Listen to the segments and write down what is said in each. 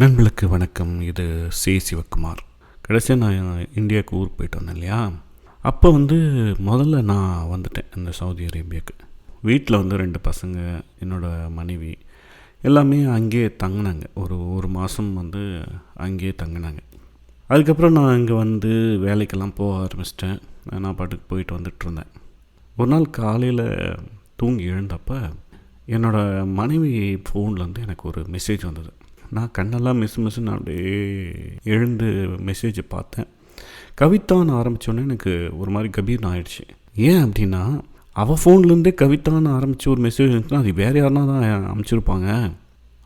நண்பர்களுக்கு வணக்கம். இது சி சிவகுமார் கடைசியாக நான் இந்தியாவுக்கு ஊருக்கு போயிட்டு வந்தேன் இல்லையா? அப்போ வந்து முதல்ல நான் வந்துட்டேன் இந்த சவுதி அரேபியாவுக்கு. வீட்டில் வந்து ரெண்டு பசங்க என்னோடய மனைவி எல்லாமே அங்கேயே தங்கினாங்க. ஒரு ஒரு மாதம் வந்து அங்கேயே தங்கினாங்க. அதுக்கப்புறம் நான் இங்கே வந்து வேலைக்கெல்லாம் போக ஆரம்பிச்சிட்டேன். நான் பாட்டுக்கு போயிட்டு வந்துட்டுருந்தேன் ஒரு நாள் காலையில் தூங்கி எழுந்தப்போ என்னோடய மனைவி ஃபோன்லேருந்து எனக்கு ஒரு மெசேஜ் வந்தது. நான் கண்ணெல்லாம் மிஸ் மிஸ்ன்னு அப்படியே எழுந்து மெசேஜை பார்த்தேன். கவிதான்னு ஆரம்பித்தோன்னே எனக்கு ஒரு மாதிரி கபீர்னு ஆயிடுச்சு. ஏன் அப்படின்னா அவள் ஃபோன்லேருந்தே கவிதான்னு ஆரம்பித்த ஒரு மெசேஜ் இருந்துச்சுன்னா அது வேறு யாருனா தான் அனுப்பிச்சிருப்பாங்க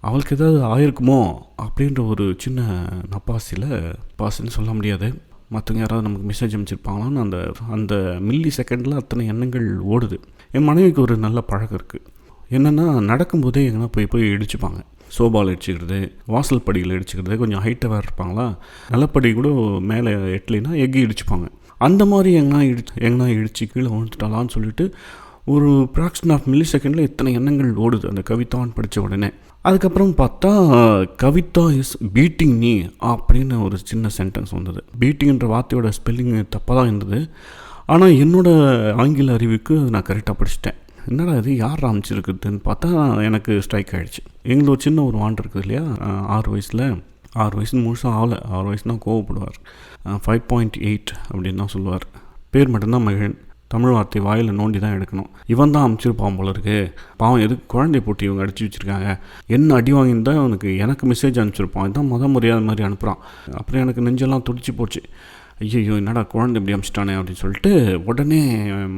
அவளுக்கு ஏதாவது ஆயிருக்குமோ அப்படின்ற ஒரு சின்ன நப்பாசியில் பாசுன்னு சொல்ல முடியாது. மற்றவங்க யாராவது நமக்கு மெசேஜ் அனுப்பிச்சிருப்பாங்களான்னு அந்த அந்த மில்லி செகண்டில் அத்தனை எண்ணங்கள் ஓடுது. என் மனைவிக்கு ஒரு நல்ல பழக்கம் இருக்குது என்னென்னா நடக்கும்போதே எங்கன்னா போய் போய் இடிச்சுப்பாங்க. சோபாவில் அடிச்சுக்கிறது வாசல் படியில் அடிச்சுக்கிறது கொஞ்சம் ஹைட்டாக வேறு இருப்பாங்களா? நிலப்படி கூட மேலே எட்டலைன்னா எக்கி இடிச்சுப்பாங்க. அந்த மாதிரி எங்கன்னா இடி எங்கன்னா இடிச்சு கீழே விழுந்துட்டாலான்னு சொல்லிட்டு ஒரு ப்ராக்ஷன் ஆஃப் மில்லி செகண்டில் இத்தனை எண்ணங்கள் ஓடுது. அந்த கவிதான்னு படித்த உடனே. அதுக்கப்புறம் பார்த்தா கவிதா இஸ் பீட்டிங் நீ அப்படின்னு ஒரு சின்ன சென்டென்ஸ் வந்தது. பீட்டிங்ன்ற வார்த்தையோட ஸ்பெல்லிங் தப்பாக தான் இருந்தது. ஆனால் என்னோடய ஆங்கில அறிவுக்கு அது நான் கரெக்டாக படிச்சிட்டேன். என்னடா இது? யார் அமைச்சிருக்குதுன்னு பார்த்தா எனக்கு ஸ்ட்ரைக் ஆகிடுச்சு எங்களுக்கு ஒரு சின்ன ஒரு வாண்ட் இருக்குது இல்லையா? ஆறு வயசில். ஆறு வயசு முழுசாக ஆகலை. ஆறு வயசுனா கோவப்படுவார். ஃபைவ் பாயிண்ட் எயிட் அப்படின்னு தான் சொல்லுவார். பேர் மட்டும்தான் மகிழன். தமிழ் வார்த்தை வாயில் நோண்டி தான் எடுக்கணும். இவன் தான் அமுச்சிருப்பான் போல இருக்கு. பாவம் எதுக்கு குழந்தை போட்டு இவங்க அடிச்சு வச்சுருக்காங்க? என்ன அடி வாங்கியிருந்தா அவனுக்கு எனக்கு மெசேஜ் அனுப்பிச்சிருப்பான். இதான் மத முறையாத மாதிரி அனுப்புகிறான் அப்புறம் எனக்கு நெஞ்செல்லாம் துடிச்சு போச்சு. ஐயோ என்னடா குழந்தை இப்படி அமிச்சிட்டானே அப்படின்னு சொல்லிட்டு உடனே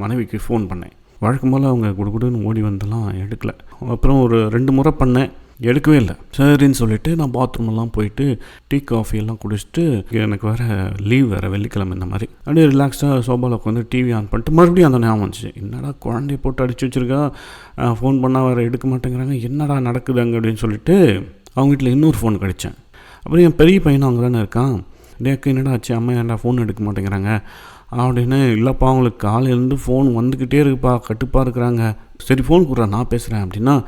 மனைவிக்கு ஃபோன் பண்ணேன். வழக்கம் போல் அவங்க குடுகுடுன்னு ஓடி வந்தெல்லாம் எடுக்கலை. அப்புறம் ஒரு ரெண்டு முறை பண்ணேன். எடுக்கவே இல்லை. சரின்னு சொல்லிவிட்டு நான் பாத்ரூமெல்லாம் போயிட்டு டீ காஃபி எல்லாம் குடிச்சிட்டு எனக்கு வேறு லீவ் வேறு வெள்ளிக்கிழமை இந்த மாதிரி. அப்படியே ரிலாக்ஸாக சோபாவில் உட்காந்து டிவி ஆன் பண்ணிட்டு மறுபடியும் அந்த ஞாபகம் வந்துச்சு. என்னடா குழந்தைய போட்டு அடிச்சு வச்சுருக்கா? ஃபோன் பண்ணால் வேறு எடுக்க மாட்டேங்கிறாங்க. என்னடா நடக்குது அங்கே? அப்படின்னு சொல்லிட்டு அவங்க வீட்டில் இன்னொரு ஃபோன் கிடச்சேன். அப்புறம் என் பெரிய பையனும் அங்கே தானே இருக்கான் டேக்கு என்னடா ஆச்சு? அம்மா ஏன்டா ஃபோன் எடுக்க மாட்டேங்கிறாங்க? அப்படின்னு இல்லைப்பா அவங்களுக்கு காலையிலேருந்து ஃபோன் வந்துக்கிட்டே இருக்குப்பா கட்டுப்பாக இருக்கிறாங்க. சரி ஃபோன் கொடுறா நான் பேசுகிறேன் அப்படின்னா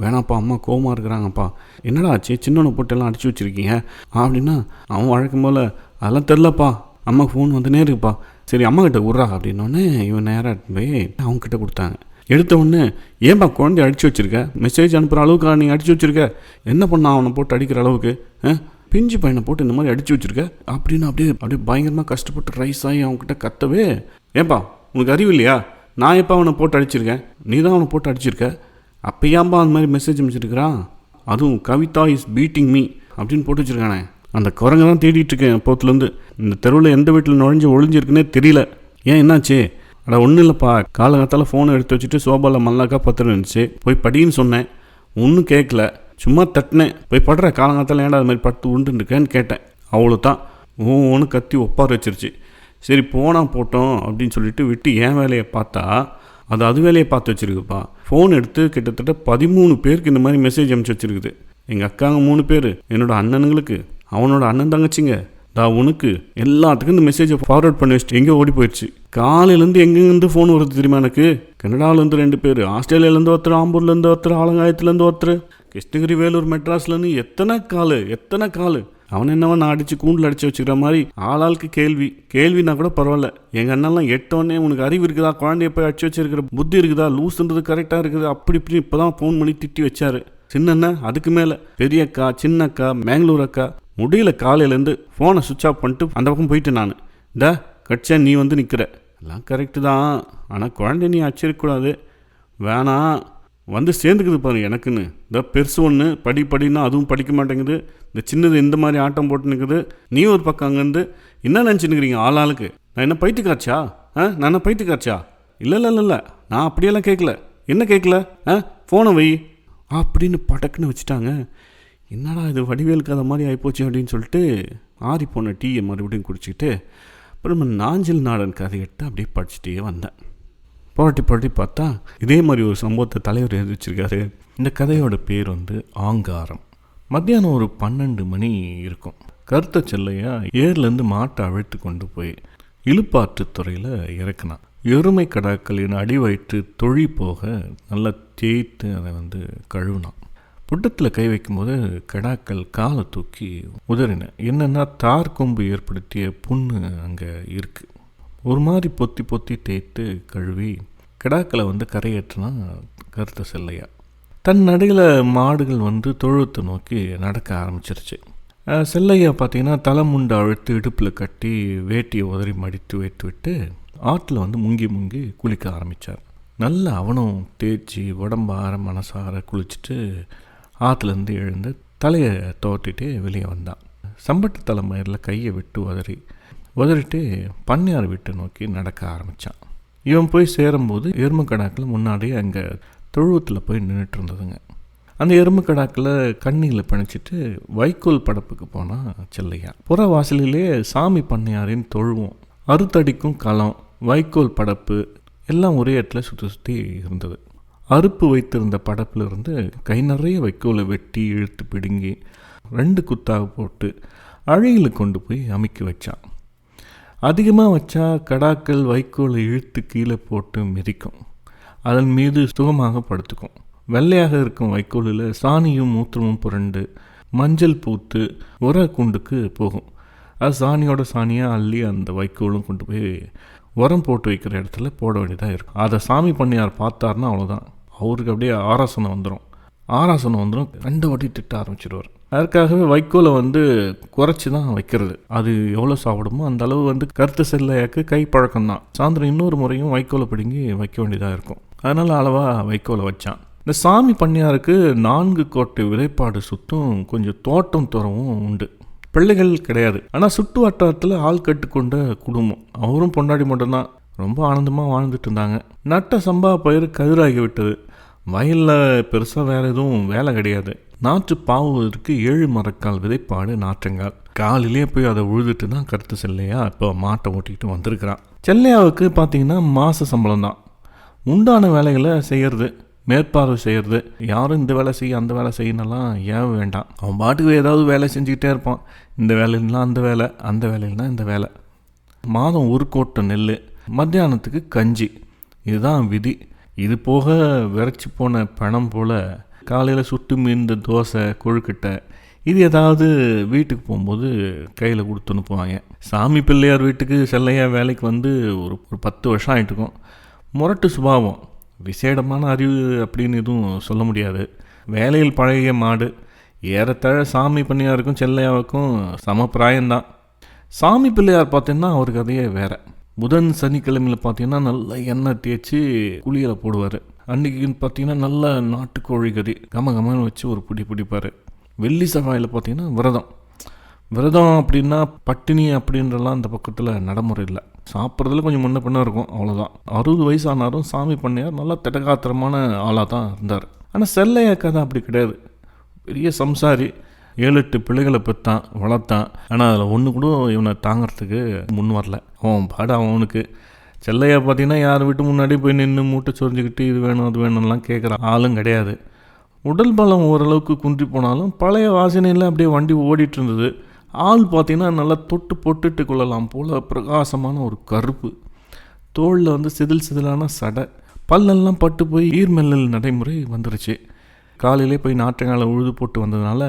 வேணாப்பா அம்மா கோவமாக இருக்கிறாங்கப்பா. என்னடா ஆச்சு? சின்னவனை போட்டெல்லாம் அடிச்சு வச்சுருக்கீங்க. அப்படின்னா அவன் வழக்கம் போல் அதெல்லாம் தெரிலப்பா. அம்மா ஃபோன் வந்துனே இருக்குப்பா. சரி அம்மா கிட்ட விட்றா அப்படின்னோடனே இவன் நேராக போய் அவங்கக்கிட்ட கொடுத்தாங்க. எடுத்த உடனே ஏன்பா குழந்தைய அடிச்சு வச்சுருக்க? மெசேஜ் அனுப்புகிற அளவுக்கு நீ அடிச்சு வச்சுருக்க? என்ன பண்ணா அவனை போட்டு அடிக்கிற அளவுக்கு? பிஞ்சு பையனை போட்டு இந்த மாதிரி அடித்து வச்சுருக்க? அப்படின்னு அப்படியே அப்படியே பயங்கரமாக கஷ்டப்பட்டு ரைஸ் ஆகி அவங்ககிட்ட கத்தவே. ஏன்பா உனக்கு அறிவு இல்லையா? நான் எப்போ அவனை போட்டு அடிச்சிருக்கேன்? நீ தான் அவனை போட்டு அடிச்சிருக்க. அப்பயாம்பா அந்த மாதிரி மெசேஜ் அமைச்சிருக்கிறான் அதுவும் கவிதா இஸ் பீட்டிங் மீ அப்படின்னு போட்டு வச்சுருக்கானே. அந்த குரங்க தான் தேடிட்டு இருக்கேன் போத்துலேருந்து இந்த தெருவில் எந்த வீட்டில் நுழைஞ்சு ஒழிஞ்சிருக்குன்னே தெரியல. ஏன் என்னாச்சு? அட ஒன்றும் இல்லைப்பா. காலகட்டத்தில் ஃபோனை எடுத்து வச்சுட்டு சோபாவில் மல்லாக்கா பத்திரம் இருந்துச்சு. போய் படின்னு சொன்னேன். ஒன்றும் கேட்கல சும்மா தட்டினேன். போய் படுற காலங்காலத்தில் ஏன்டா அது மாதிரி படுத்து உண்டுருக்கேன்னு கேட்டேன். அவ்வளோ தான் ஒன்று கத்தி ஒப்பார் வச்சிருச்சு. சரி போனால் போட்டோம் அப்படின்னு சொல்லிட்டு விட்டு என் வேலையை பார்த்தா அது அது வேலையை பார்த்து வச்சுருக்குப்பா. ஃபோன் எடுத்து கிட்டத்தட்ட பதிமூணு பேருக்கு இந்த மாதிரி மெசேஜ் அனுப்பிச்சி வச்சுருக்குது. எங்கள் அக்காங்க மூணு பேர். என்னோடய அண்ணனுங்களுக்கு. அவனோட அண்ணன் தங்கச்சிங்க. நான் உனக்கு எல்லாத்துக்கும் இந்த மெசேஜை ஃபார்வர்ட் பண்ணி வச்சுட்டு எங்கே ஓடி போயிடுச்சு காலையிலேருந்து எங்கேருந்து ஃபோன் வருது தெரியுமா எனக்கு? கனடாவிலேருந்து ரெண்டு பேர் ஆஸ்திரேலியாலேருந்து ஒருத்தர் ஆம்பூர்லேருந்து ஒருத்தர் ஆலங்காயத்துலேருந்து ஒருத்தர் கிருஷ்ணகிரி வேலூர் மெட்ராஸ்லேருந்து எத்தனை காலு எத்தனை காலு? அவன் என்னவன் நான் அடித்து கூண்டில் அடித்து வச்சுக்கிற மாதிரி ஆளாளுக்கு கேள்வி. கேள்வினா கூட பரவாயில்ல. எங்கள் அண்ணெல்லாம் எட்டோடனே உனக்கு அறிவு இருக்குதா? குழந்தைய போய் அடிச்சு வச்சிருக்கிற புத்தி இருக்குதா? லூஸ்ன்றது கரெக்டாக இருக்குது. அப்படி இப்படி இப்போ தான் ஃபோன் பண்ணி திட்டி வச்சாரு. சின்னண்ணா அதுக்கு மேலே. பெரிய அக்கா சின்ன அக்கா மேங்களூர் அக்கா முடியல காலையிலேருந்து ஃபோனை சுவிட்ச் ஆஃப் பண்ணிட்டு அந்த பக்கம் போயிட்டு நான். இந்த கட்சியா நீ வந்து நிற்கிற எல்லாம் கரெக்டு தான். ஆனால் குழந்தை நீ அச்சிருக்கக்கூடாது வேணாம் வந்து சேர்ந்துக்குது பாரு எனக்குன்னு. இந்த பெருசு ஒன்று படி படின்னா அதுவும் படிக்க மாட்டேங்குது. இந்த சின்னது இந்த மாதிரி ஆட்டம் போட்டு நிற்குது நீ ஒரு பக்கம் அங்கேருந்து என்ன நினச்சினுக்கிறீங்க ஆள் ஆளுக்கு? நான் என்ன பைத்தியக்காரச்சா? ஆ நான் என்ன பைத்தியக்காரச்சா? இல்லை இல்லை இல்லை இல்லை. நான் அப்படியெல்லாம் கேட்கல என்ன கேட்கல ஆ ஃபோனை வை. அப்படின்னு படக்குன்னு வச்சுட்டாங்க. என்னடா இது வடிவேல் கதை மாதிரி ஆகிப்போச்சு அப்படின்னு சொல்லிட்டு ஆறி போன டீயை மறுபடியும் குடிச்சிக்கிட்டு அப்புறம் நாஞ்சில் நாடன் கதை எடுத்து அப்படியே படிச்சுட்டே வந்தேன். புரட்டி புரட்டி பார்த்தா இதே மாதிரி ஒரு சம்பவத்தை தலைவர் எழுதி வச்சிருக்காரு இந்த கதையோட பேர் வந்து ஆங்காரம். மத்தியானம் ஒரு பன்னெண்டு மணி இருக்கும். கருத்த செல்லையா ஏர்லேருந்து மாட்டை அழைத்து கொண்டு போய் இழுப்பாற்று துறையில் இறக்குனான். எருமை கடாக்களின் அடி வயிற்று தொழி போக நல்லா தேய்த்து அதை வந்து கழுவினான். புட்டத்தில் கை வைக்கும்போது கடாக்கள் காலை தூக்கி உதறின. என்னென்னா தார் கொம்பு ஏற்படுத்திய புண்ணு அங்கே இருக்குது ஒரு மாதிரி பொத்தி பொத்தி தேய்த்து கழுவி கிடாக்களை வந்து கரையேற்றினா கருத்த செல்லையா. தன் நடையில் மாடுகள் வந்து தொழுத்தை நோக்கி நடக்க ஆரம்பிச்சிருச்சு. செல்லையா பார்த்தீங்கன்னா தலை முண்டு அழுத்து இடுப்பில் கட்டி வேட்டியை உதறி மடித்து வைத்து விட்டு ஆற்றில் வந்து முங்கி முங்கி குளிக்க ஆரம்பித்தார் நல்லா அவனும் தேய்ச்சி உடம்பார மனசார குளிச்சுட்டு ஆற்றுலேருந்து எழுந்து தலையை தோட்டிட்டு வெளியே வந்தான். சம்பட்டு தலைமயிரில் கையை விட்டு உதறி உதறிட்டு பன்னியார் வீட்டை நோக்கி நடக்க ஆரம்பித்தான் இவன் போய் சேரும்போது எருமை கடாக்கில் முன்னாடியே அங்கே தொழுவத்தில் போய் நின்றுட்டு இருந்ததுங்க அந்த எறும்பு கடாக்கில் கண்ணியில் பிணைச்சிட்டு வைக்கோல் படப்புக்கு போனால் செல்லையா. புற வாசலிலே சாமி பண்ணையாரின் தொழுவோம் அறுத்தடிக்கும் களம் வைக்கோல் படப்பு எல்லாம் ஒரே இடத்துல சுற்றி சுற்றி இருந்தது. அறுப்பு வைத்திருந்த படப்பிலிருந்து கை நிறைய வைக்கோலை வெட்டி இழுத்து பிடுங்கி ரெண்டு குத்தாக போட்டு அழியில் கொண்டு போய் அமைக்க வச்சான். அதிகமாக வச்சா கடாக்கள் வைக்கோலை இழுத்து கீழே போட்டு மிதிக்கும். அதன் மீது சுகமாக படுத்துக்கும். வெள்ளையாக இருக்கும் வைக்கோலில் சாணியும் மூத்திரமும் புரண்டு மஞ்சள் பூத்து உர குண்டுக்கு போகும். அது சாணியோட சாணியாக அள்ளி அந்த வைக்கோலும் கொண்டு போய் உரம் போட்டு வைக்கிற இடத்துல போட வேண்டியதாக இருக்கும். அதை சாமி பண்ணியார் பார்த்தாருன்னா அவ்வளோதான் அவருக்கு அப்படியே ஆராசனம் வந்துடும் ஆராசனம் வந்துடும் ரெண்டு வாட்டி திட்ட ஆரம்பிச்சிடுவார் அதற்காகவே வைக்கோலை வந்து குறைச்சி தான் வைக்கிறது. அது எவ்வளோ சாப்பிடுமோ அந்த அளவு வந்து கருத்து செல்லையாக்கு கை பழக்கம் தான் சாயந்தரம் இன்னொரு முறையும் வைக்கோலை பிடுங்கி வைக்க வேண்டியதாக இருக்கும். அதனால் அளவாக வைக்கோலை வச்சான். இந்த சாமி பண்ணையாருக்கு நான்கு கோட்டை விதைப்பாடு சுற்றும் கொஞ்சம் தோட்டம் துறவும் உண்டு. பிள்ளைகள் கிடையாது. ஆனால் சுற்று வட்டாரத்தில் ஆள் கட்டுக்கொண்ட குடும்பம். அவரும் பொண்டாடி மட்டும்தான். ரொம்ப ஆனந்தமாக வாழ்ந்துட்டு இருந்தாங்க. நட்ட சம்பா பயிர் கதிராகி விட்டது. வயலில் பெருசாக வேறு எதுவும் வேலை கிடையாது. நாற்று பாவுவதற்கு ஏழு மரக்கால் விதைப்பாடு நாற்றங்கால். காலையிலேயே போய் அதை உழுதுட்டு தான் கருத்து செல்லையா இப்போ மாட்டை ஓட்டிக்கிட்டு வந்திருக்கிறான். செல்லையாவுக்கு பார்த்தீங்கன்னா மாத சம்பளம் தான். உண்டான வேலைகளை செய்கிறது மேற்பார்வை செய்கிறது யாரும் இந்த வேலை செய்ய அந்த வேலை செய்யணும்லாம் ஏன் வேண்டாம். அவன் பாட்டுக்கு ஏதாவது வேலை செஞ்சுக்கிட்டே இருப்பான். இந்த வேலைன்னா அந்த வேலை அந்த வேலைன்னா இந்த வேலை. மாதம் ஒரு கோட்டை நெல் மத்தியானத்துக்கு கஞ்சி. இதுதான் விதி. இது போக விரைச்சி போன பணம் போல் காலையில் சுட்டு மீந்த தோசை கொழுக்கட்டை இது ஏதாவது வீட்டுக்கு போகும்போது கையில் கொடுத்து அனுப்புவாங்க. சாமி பிள்ளையார் வீட்டுக்கு செல்லையா வேலைக்கு வந்து ஒரு ஒரு பத்து வருஷம் ஆகிட்டுருக்கும் முரட்டு சுபாவம். விசேடமான அறிவு அப்படின்னு எதுவும் சொல்ல முடியாது. வேலையில் பழகிய மாடு. ஏறத்தாழ சாமி பண்ணியாருக்கும் செல்லையாவுக்கும் சம பிராயம்தான் சாமி பிள்ளையார் பார்த்தீங்கன்னா அவர் கதையே வேறு. புதன் சனிக்கிழமையில் பார்த்தீங்கன்னா நல்லா எண்ணெய் தேய்ச்சி குளியலை போடுவார். அன்றைக்கின்னு பார்த்தீங்கன்னா நல்லா நாட்டுக்கோழி கறி கம கமன்னு வச்சு ஒரு பிடி பிடிப்பார். வெள்ளி செவ்வாயில் பார்த்தீங்கன்னா விரதம். விரதம் அப்படின்னா பட்டினி அப்படின்றலாம் அந்த பக்கத்தில் நடைமுறை இல்லை. சாப்பிட்றதுல கொஞ்சம் முன்ன பின்ன இருக்கும் அவ்வளோதான் அறுபது வயசானாரும் சாமி பண்ணையார் நல்லா திடகாத்திரமான ஆளாக தான் இருந்தார். ஆனால் செல்லையா கதை அப்படி கிடையாது. பெரிய சம்சாரி ஏழு எட்டு பிள்ளைகளை பெற்றான் வளர்த்தான். ஆனால் அதில் ஒன்று கூட இவனை தாங்கிறதுக்கு முன் வரல. அவன் பாடு அவனுக்கு. செல்லையா பார்த்தீங்கன்னா யார் வீட்டு முன்னாடி போய் நின்று மூட்டை சொரிஞ்சுக்கிட்டு இது வேணும் அது வேணும்லாம் கேட்குற ஆளும் கிடையாது. உடல் பலம் ஓரளவுக்கு குன்றி போனாலும் பழைய வாசனையில் அப்படியே வண்டி ஓடிட்டு இருந்தது ஆள் பார்த்தீங்கன்னா நல்லா தொட்டு பொட்டுட்டு கொள்ளலாம் போல் பிரகாசமான ஒரு கருப்பு. தோளில் வந்து சிதில் சிதிலான சடை. பல்லெல்லாம் பட்டு போய் ஈர்மெல்லல் நடைமுறை வந்துருச்சு. காலையிலே போய் நாற்றங்கால உழுது போட்டு வந்ததுனால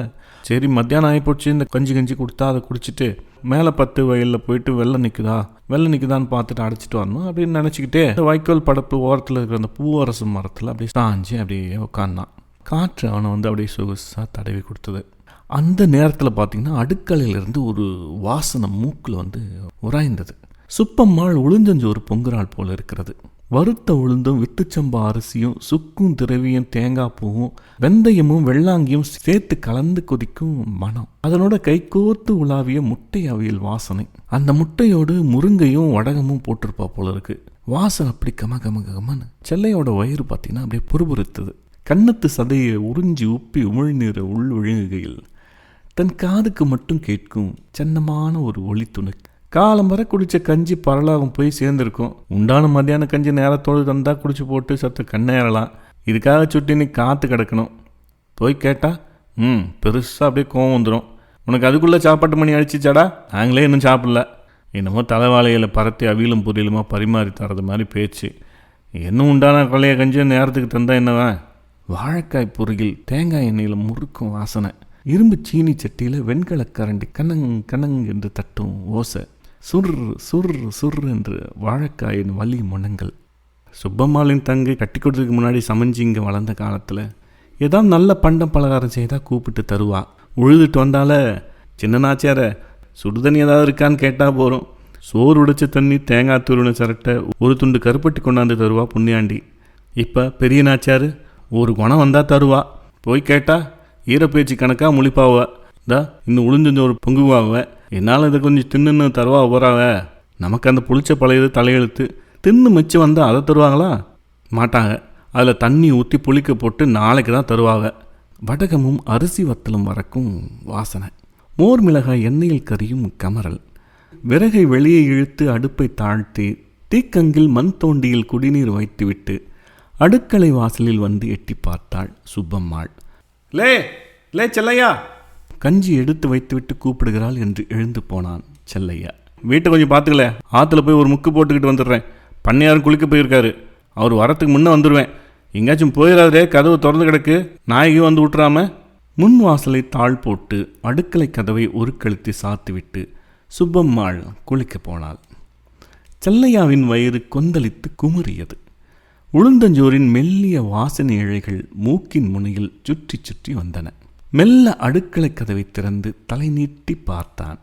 சரி மத்தியானம் ஆகிப்போச்சு. இந்த கஞ்சி கஞ்சி கொடுத்தா அதை குடிச்சிட்டு மேலே பத்து வயலில் போயிட்டு வெள்ளம் நிற்குதா வெள்ளம் நிற்குதான்னு பார்த்துட்டு அடைச்சிட்டு வரணும் அப்படின்னு நினச்சிக்கிட்டே இந்த வைக்கோல் படப்பு ஓரத்தில் இருக்கிற அந்த பூவரசு மரத்தில் அப்படியே சாஞ்சி அப்படியே உட்காந்தான் காற்று அவனை வந்து அப்படியே சொகுசாக தடவி கொடுத்தது. அந்த நேரத்தில் பார்த்தீங்கன்னா அடுக்கலையிலேருந்து ஒரு வாசனை மூக்கில் வந்து உராய்ந்தது. சுப்பம்மாள் உளுந்தஞ்சோறு பொங்குறாள் போல் இருக்கிறது. வறுத்த உளுந்தும் வித்துச்சம்பா அரிசியும் சுக்கும் திரவியம் தேங்காய் பூவும் வெந்தயமும் வெள்ளாங்கியும் சேர்த்து கலந்து கொதிக்கும் மனம் அதனோட கைகோர்த்து உலாவிய முட்டை அவியல் வாசனை. அந்த முட்டையோடு முருங்கையும் வடகமும் போட்டிருப்பா போல இருக்கு. வாசம் அப்படி கம கம கமன்னு. செல்லையோட வயிறு பார்த்தீங்கன்னா அப்படியே புறுபுறுத்தது. கன்னத்து சதையை உறிஞ்சி உப்பி உமிழ்நீர உள் விழுங்குகையில் தன் காதுக்கு மட்டும் கேட்கும் சென்னமான ஒரு ஒளி துணுக்கு. காலம் வர குடித்த கஞ்சி பரலாகும் போய் சேர்ந்துருக்கும். உண்டான மத்தியான கஞ்சி நேரத்தோடு தந்தால் குடிச்சு போட்டு சத்து கண்ணேறலாம் இதுக்காக சுட்டி நீ காற்று கிடக்கணும். போய் கேட்டா ம் பெருசாக அப்படியே கோவம் வந்துடும் உனக்கு அதுக்குள்ளே சாப்பாட்டு மணி அடிச்சிச்சாடா? நாங்களே இன்னும் சாப்பிடல. என்னமோ தலைவாழையில் பரத்தி அவியலும் பொரியலுமா பரிமாறி தரது மாதிரி பேச்சு. என்ன உண்டான கொள்ளைய கஞ்சி நேரத்துக்கு தந்தா என்னவா வாழைக்காய் பொருகில் தேங்காய் எண்ணெயில் முறுக்கும் வாசனை. இரும்பு சீனி சட்டியில் வெண்கல கரண்டி கணங் கனங் என்று தட்டும் ஓசை. சுர் சுர் சுர் என்று வாழைக்காயின் வலி முனங்கள். சுப்பம்மாளின் தங்கை கட்டி கொடுத்ததுக்கு முன்னாடி சமைஞ்சு இங்கே வளர்ந்த காலத்தில் ஏதாவது நல்ல பண்டம் பலகாரம் செய்தால் கூப்பிட்டு தருவா. உழுதுட்டு வந்தால சின்னநாச்சியார சுடுதண்ணி ஏதாவது இருக்கான்னு கேட்டால் போகிறோம் சோறு உடைச்ச தண்ணி தேங்காய் துருவின சரட்டை ஒரு துண்டு கருப்பட்டி கொண்டாந்து தருவா புண்ணியாண்டி. இப்போ பெரிய நாச்சியார் ஒரு குணம் வந்தால் தருவா. போய் கேட்டால் ஈரப்பேச்சு கணக்காக முழிப்பாவ. தா இன்னும் உளுஞ்சஞ்ச ஒரு பொங்குவாவ என்னால் இதை கொஞ்சம் தின்னுன்னு தருவா போகிறாவ நமக்கு அந்த புளிச்ச பழையது தலையெழுத்து. தின்னு மிச்சம் வந்தால் அதை தருவாங்களா? மாட்டாங்க. அதில் தண்ணி ஊற்றி புளிக்க போட்டு நாளைக்கு தான் தருவாங்க வடகமும் அரிசி வத்தலும் வரக்கும் வாசனை. மோர் மிளகாய் எண்ணெயில் கறியும் கமரல் விறகை வெளியே இழுத்து அடுப்பை தாழ்த்தி தீக்கங்கில் மண் தோண்டியில் குடிநீர் வைத்துவிட்டு அடுக்களை வாசலில் வந்து எட்டி பார்த்தாள் சுப்பம்மாள். லே லே செல்லையா? கஞ்சி எடுத்து வைத்துவிட்டு கூப்பிடுகிறாள் என்று எழுந்து போனான் செல்லையா. வீட்டை கொஞ்சம் பார்த்துக்கல. ஆற்றுல போய் ஒரு முக்கு போட்டுக்கிட்டு வந்துடுறேன். பண்ணையாரும் குளிக்க போயிருக்காரு. அவர் வரத்துக்கு முன்னே வந்துடுவேன் எங்கேயாச்சும் போயிடாதே கதவு திறந்து கிடக்கு. நாயகியும் வந்து விட்டுறாம முன் வாசலை தாழ் போட்டு அடுக்கலை கதவை ஒரு கழுத்தி சுப்பம்மாள் குளிக்கப் போனாள். செல்லையாவின் வயிறு கொந்தளித்து குமுறியது. உளுந்தஞ்சோரின் மெல்லிய வாசனை இழைகள் மூக்கின் முனையில் சுற்றி சுற்றி வந்தன. மெல்ல அடுக்களை கதவை திறந்து தலை நீட்டி பார்த்தான்.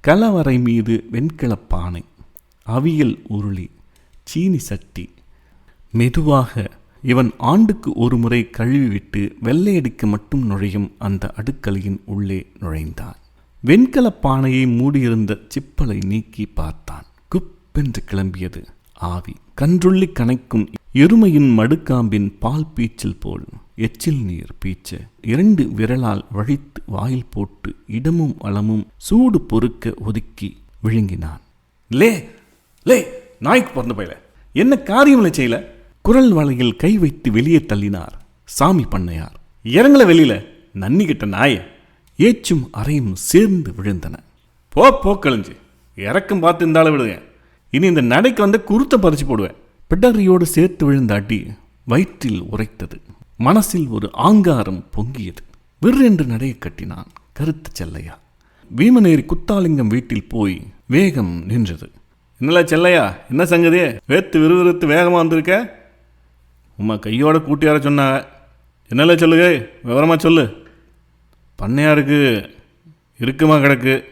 கலவரை மீது வெண்கலப் பானை அவியல் உருளி சீனி சட்டி. மெதுவாக இவன் ஆண்டுக்கு ஒரு முறை கழுவிவிட்டு வெள்ளையடிக்க மட்டும் நுழையும் அந்த அடுக்கலையின் உள்ளே நுழைந்தான். வெண்கலப் பானையை மூடியிருந்த சிப்பலை நீக்கி பார்த்தான். குப்பென்று கிளம்பியது ஆவி. கன்றுள்ளி கனைக்கும் எருமையின் மடுக்காம்பின் பால் பீச்சல் போல். எச்சில் நீர் பீச்ச இரண்டு விரலால் வழித்து வாயில் போட்டு இடமும் வளமும் சூடு பொறுக்க ஒதுக்கி விழுங்கினான். லே லே நாய்க்கு பிறந்த போயில. என்ன காரியம்ல செய்யல குரல் வலையில் கை வைத்து வெளியே தள்ளினார் சாமி பண்ணையார். இறங்கல வெளியில. நன்னி கிட்ட நாய. ஏச்சும் அறையும் சேர்ந்து விழுந்தன. போ போ கழிஞ்சு இறக்கம் பார்த்து இருந்தாலும் விடுவேன் இனி இந்த நடைக்கு வந்து குருத்தை பறிச்சு போடுவேன். பிடரியோடு சேர்த்து விழுந்தாட்டி வயிற்றில் உரைத்தது மனசில் ஒரு ஆங்காரம் பொங்கியது. விற்றென்று நடைய கட்டினான் கருத்து செல்லையா. வீமனேரி குத்தாலிங்கம் வீட்டில் போய் வேகம் நின்றது. என்னல செல்லையா என்ன சங்கதி வேத்து விறுவிறுத்து வேகமாக வந்திருக்க? உம்மா கையோட கூட்டியார சொன்னாங்க. என்னல சொல்லுங்க விவரமா சொல்லு. பண்ணையாருக்கு இருக்குமா கிடக்கு?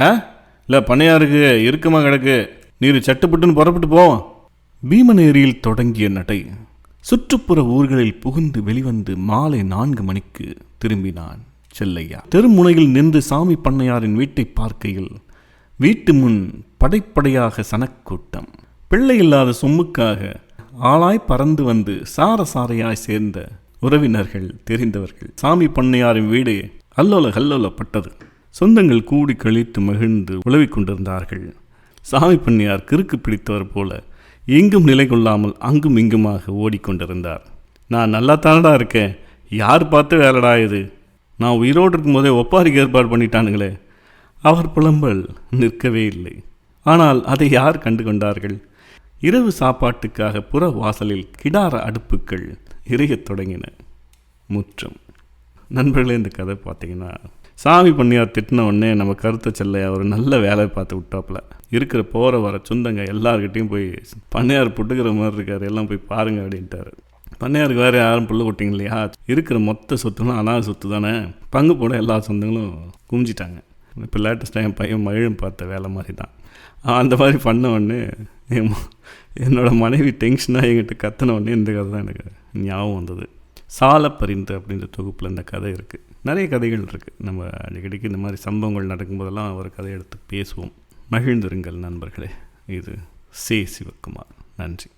ஆ? இல்லை பண்ணையாருக்கு இருக்குமா கிடக்கு? நீர் சட்டுப்பட்டுன்னு புறப்பட்டு போவோம் பீமநேரியில் தொடங்கிய நடை. சுற்றுப்புற ஊர்களில் புகுந்து வெளிவந்து மாலை நான்கு மணிக்கு திரும்பினான் செல்லையா. தெருமுனையில் நின்று சாமி பண்ணையாரின் வீட்டை பார்க்கையில் வீட்டு முன் படைப்படையாக சனக்கூட்டம். பிள்ளை இல்லாத சொம்முக்காக ஆளாய் பறந்து வந்து சார சாரையாய் சேர்ந்த உறவினர்கள் தெரிந்தவர்கள். சாமி பண்ணையாரின் வீடு அல்லோல கல்லோலப்பட்டது. சொந்தங்கள் கூடி கழித்து மகிழ்ந்து உழவிக் கொண்டிருந்தார்கள். சாமி பண்ணையார் கிறுக்கு பிடித்தவர் போல எங்கும் நிலை கொள்ளாமல் அங்கும் இங்குமாக ஓடிக்கொண்டிருந்தார். நான் நல்லா தானடா இருக்கேன். யார் பார்த்து வேலைடா இது? நான் உயிரோடு இருக்கும்போதே ஒப்பாரிக்கு ஏற்பாடு பண்ணிட்டானுங்களே. அவர் புலம்பல் நிற்கவே இல்லை. ஆனால் அதை யார் கண்டு கொண்டார்கள் இரவு சாப்பாட்டுக்காக புற வாசலில் கிடார அடுப்புகள் இறையத் தொடங்கின. முற்றம். நண்பர்களே இந்த கதை பார்த்தீங்கன்னா சாமி பண்ணியார் திட்டின உடனே நம்ம கருத்தை செல்லையா ஒரு நல்ல வேலையை பார்த்து விட்டாப்புல. இருக்கிற போகிற வர சொந்தங்க எல்லாருக்கிட்டையும் போய் பண்ணையார் புட்டுக்கிற மாதிரி இருக்காரு எல்லாம் போய் பாருங்க அப்படின்ட்டாரு. பண்ணையாருக்கு வேறு யாரும் புள்ள கொட்டிங்க இல்லையா? இருக்கிற மொத்த சொத்துலாம் அனாத சொத்து தானே? பங்கு போட எல்லா சொந்தங்களும் குமிஞ்சிட்டாங்க. இப்போ லேட்டஸ்ட்டாக என் பையன் மகிழும் பார்த்த வேலை மாதிரி தான் அந்த மாதிரி பண்ண உடனே என் என்னோட மனைவி டென்ஷனாக என்கிட்ட கத்தின உடனே இந்த கதை தான் எனக்கு ஞாபகம் வந்தது. சால பரிந்து அப்படின்ற தொகுப்பில் இந்த கதை இருக்குது நிறைய கதைகள் இருக்குது நம்ம அடிக்கடிக்கு இந்த மாதிரி சம்பவங்கள் நடக்கும்போதெல்லாம் ஒரு கதை எடுத்து பேசுவோம். மகிழ்ந்திருங்கள் நண்பர்களே. இது சே சிவக்குமார் நன்றி.